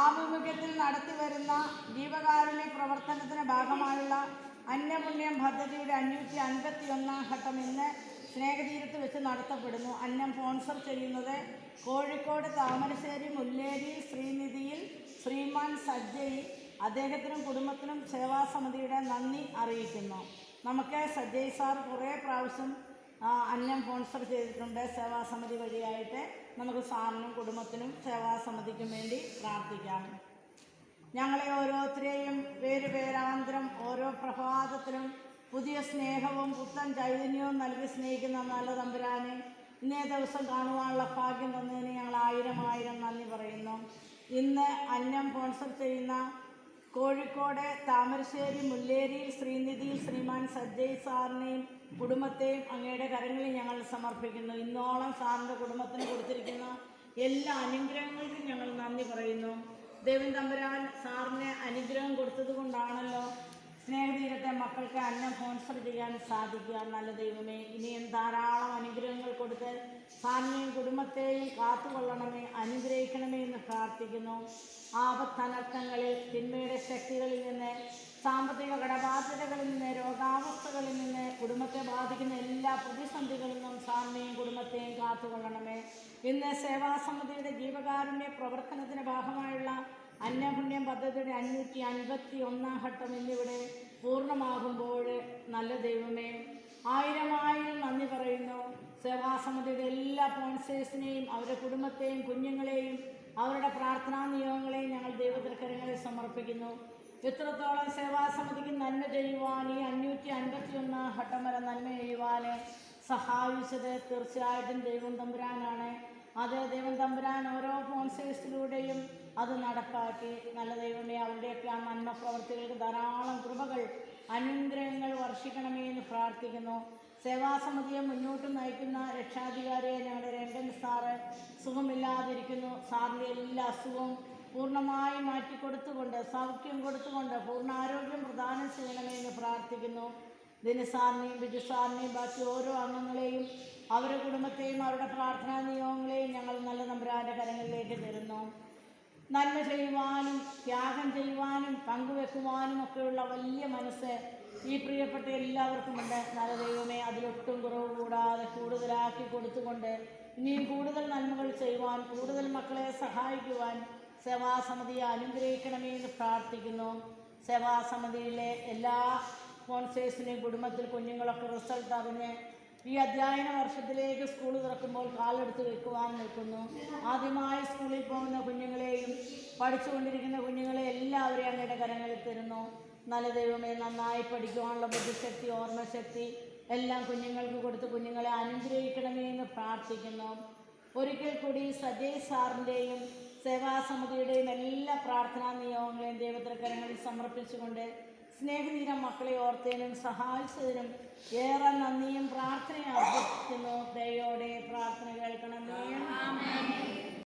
ആഭിമുഖ്യത്തിൽ നടത്തിവരുന്ന ജീവകാരുണ്യ പ്രവർത്തനത്തിന്റെ ഭാഗമായുള്ള അന്നപുണ്യം പദ്ധതിയുടെ അഞ്ഞൂറ്റി അൻപത്തി ഒന്നാം ഘട്ടം ഇന്ന് സ്നേഹതീരത്ത് വെച്ച് നടത്തപ്പെടുന്നു. അന്നം സ്പോൺസർ ചെയ്യുന്നത് കോഴിക്കോട് താമരശ്ശേരി മുല്ലേരി ശ്രീനിധിയിൽ ശ്രീമാൻ സജ്ജയി. അദ്ദേഹത്തിനും കുടുംബത്തിനും സേവാ സമിതിയുടെ നന്ദി അറിയിക്കുന്നു. നമുക്ക് സജ്ജയ് സാർ കുറേ പ്രാവശ്യം അന്നം സ്പോൺസർ ചെയ്തിട്ടുണ്ട് സേവാ സമിതി വഴിയായിട്ട്. നമുക്ക് സാറിനും കുടുംബത്തിനും സേവാസമിതിക്കും വേണ്ടി പ്രാർത്ഥിക്കാം. ഞങ്ങളെ ഓരോരുത്തരെയും പേര് പേരാന്തരം ഓരോ പ്രഭാതത്തിലും പുതിയ സ്നേഹവും പുത്തൻ ചൈതന്യവും നൽകി സ്നേഹിക്കുന്ന നല്ല തമ്പുരാനെ ഇന്നേ ദിവസം കാണുവാനുള്ള ഭാഗ്യം തന്നതിന് ഞങ്ങൾ ആയിരം ആയിരം നന്ദി പറയുന്നു. ഇന്ന് അന്നം സ്പോൺസർ ചെയ്യുന്ന കോഴിക്കോട് താമരശ്ശേരി മുല്ലേരിയിൽ ശ്രീനിധി ശ്രീമാൻ സജ്ജയ് സാറിനെയും കുടുംബത്തെയും അങ്ങയുടെ കരങ്ങളിൽ ഞങ്ങൾ സമർപ്പിക്കുന്നു. ഇന്നോളം സാറിന്റെ കുടുംബത്തിന് കൊടുത്തിരിക്കുന്ന എല്ലാ അനുഗ്രഹങ്ങൾക്കും ഞങ്ങൾ നന്ദി പറയുന്നു. ദേവൻ തമ്പുരാൻ സാറിന് അനുഗ്രഹം കൊടുത്തത് കൊണ്ടാണല്ലോ സ്നേഹതീരത്തെ മക്കൾക്ക് അന്നം സ്പോൺസർ ചെയ്യാൻ സാധിക്കുക. നല്ല ദൈവമേ ഇനിയും ധാരാളം അനുഗ്രഹങ്ങൾ കൊടുത്ത് സാറിനെയും കുടുംബത്തെയും കാത്തുകൊള്ളണമേ അനുഗ്രഹിക്കണമേ എന്ന് പ്രാർത്ഥിക്കുന്നു. ആപത്തനർത്ഥങ്ങളിൽ തിന്മയുടെ ശക്തികളിൽ നിന്ന് സാമ്പത്തിക കടബാധ്യതകളിൽ നിന്ന് രോഗാവസ്ഥകളിൽ നിന്ന് കുടുംബത്തെ ബാധിക്കുന്ന എല്ലാ പ്രതിസന്ധികളിൽ നിന്നും സാമ്യയും കുടുംബത്തെയും കാത്തുകൊള്ളണമേ. ഇന്ന് സേവാസമിതിയുടെ ജീവകാരുണ്യ പ്രവർത്തനത്തിന്റെ ഭാഗമായുള്ള അന്നപുണ്യം പദ്ധതിയുടെ അഞ്ഞൂറ്റി അൻപത്തി ഒന്നാം ഘട്ടം എന്നിവിടെ പൂർണമാകുമ്പോൾ നല്ല ദൈവമേ. ആയിരം ആയിരം നന്ദി പറയുന്നു. സേവാസമിതിയുടെ എല്ലാ പോൺസേഴ്സിനെയും അവരുടെ കുടുംബത്തെയും കുഞ്ഞുങ്ങളെയും പ്രാർത്ഥനാ നിയോഗങ്ങളെ ഞങ്ങൾ ദൈവതൃക്കരങ്ങളിൽ സമർപ്പിക്കുന്നു. എത്രത്തോളം സേവാസമിതിക്ക് നന്മ ചെയ്യുവാൻ ഈ അഞ്ഞൂറ്റി അൻപത്തി ഒന്നാം ഘട്ടം വരെ നന്മ ചെയ്യുവാൻ സഹായിച്ചത് തീർച്ചയായിട്ടും ദൈവം തമ്പുരാനാണ്. അത് ദൈവം തമ്പുരാൻ ഓരോ സ്പോൺസേഴ്സിലൂടെയും അത് നടപ്പാക്കി. നല്ല ദൈവമേ അവരുടെയൊക്കെ ആ നന്മ പ്രവർത്തികൾക്ക് ധാരാളം കൃപകൾ അനുഗ്രഹങ്ങൾ വർഷിക്കണമേ എന്ന് പ്രാർത്ഥിക്കുന്നു. സേവാസമിതിയെ മുന്നോട്ട് നയിക്കുന്ന രക്ഷാധികാരിയെ ഞങ്ങളുടെ രംഗൻ സാറ് സുഖമില്ലാതിരിക്കുന്നു. സാറിന്റെ എല്ലാ അസുഖവും പൂർണമായി മാറ്റിക്കൊടുത്തുകൊണ്ട് സൗഖ്യം കൊടുത്തുകൊണ്ട് പൂർണ ആരോഗ്യം പ്രദാനം ചെയ്യണമേ എന്ന് പ്രാർത്ഥിക്കുന്നു. ദിനസാറിനെയും ബിജു സാറിനെയും ബാക്കി ഓരോ അംഗങ്ങളെയും അവരുടെ കുടുംബത്തെയും അവരുടെ പ്രാർത്ഥനാ നിയോഗങ്ങളെയും ഞങ്ങൾ നല്ല നമ്പരാന്റെ കരങ്ങളിലേക്ക് തരുന്നു. നന്മ ചെയ്യുവാനും ത്യാഗം ചെയ്യുവാനും പങ്കുവെക്കുവാനും ഒക്കെയുള്ള വലിയ മനസ്സ് ഈ പ്രിയപ്പെട്ട എല്ലാവർക്കുമുണ്ട് നല്ല ദൈവമേ അതിലൊട്ടും കുറവ് കൂടാതെ കൂടുതലാക്കി കൊടുത്തുകൊണ്ട് ഇനിയും കൂടുതൽ നന്മകൾ ചെയ്യുവാൻ കൂടുതൽ മക്കളെ സഹായിക്കുവാൻ സേവാസമിതിയെ അനുഗ്രഹിക്കണമേ എന്ന് പ്രാർത്ഥിക്കുന്നു. സേവാസമിതിയിലെ എല്ലാ സ്പോൺസേഴ്സിനെയും കുടുംബത്തിൽ കുഞ്ഞുങ്ങളൊക്കെ റിസൾട്ട് അറിഞ്ഞ് ഈ അധ്യയന വർഷത്തിലേക്ക് സ്കൂൾ തുറക്കുമ്പോൾ കാലെടുത്ത് വെക്കുവാൻ നിൽക്കുന്നു. ആദ്യമായി സ്കൂളിൽ പോകുന്ന കുഞ്ഞുങ്ങളെയും പഠിച്ചുകൊണ്ടിരിക്കുന്ന കുഞ്ഞുങ്ങളെ എല്ലാവരെയും അങ്ങയുടെ കരങ്ങളിൽ തരുന്നു. നല്ല ദൈവമേ നന്നായി പഠിക്കുവാനുള്ള ബുദ്ധിശക്തി ഓർമ്മശക്തി എല്ലാം കുഞ്ഞുങ്ങൾക്ക് കൊടുത്ത് കുഞ്ഞുങ്ങളെ അനുഗ്രഹിക്കണമേ എന്ന് പ്രാർത്ഥിക്കുന്നു. ഒരിക്കൽ കൂടി സജയ് സാറിന്റെയും സേവാസമിതിയുടെയും എല്ലാ പ്രാർത്ഥനാ നിയോഗങ്ങളെയും ദൈവത്തിരക്കരങ്ങളിൽ സമർപ്പിച്ചുകൊണ്ട് സ്നേഹതീരം മക്കളെ ഓർത്തതിനും സഹായിച്ചതിനും ഏറെ നന്ദിയും പ്രാർത്ഥനയും അഭ്യർത്ഥിക്കുന്നു ദയോടെ പ്രാർത്ഥന കേൾക്കണമേ.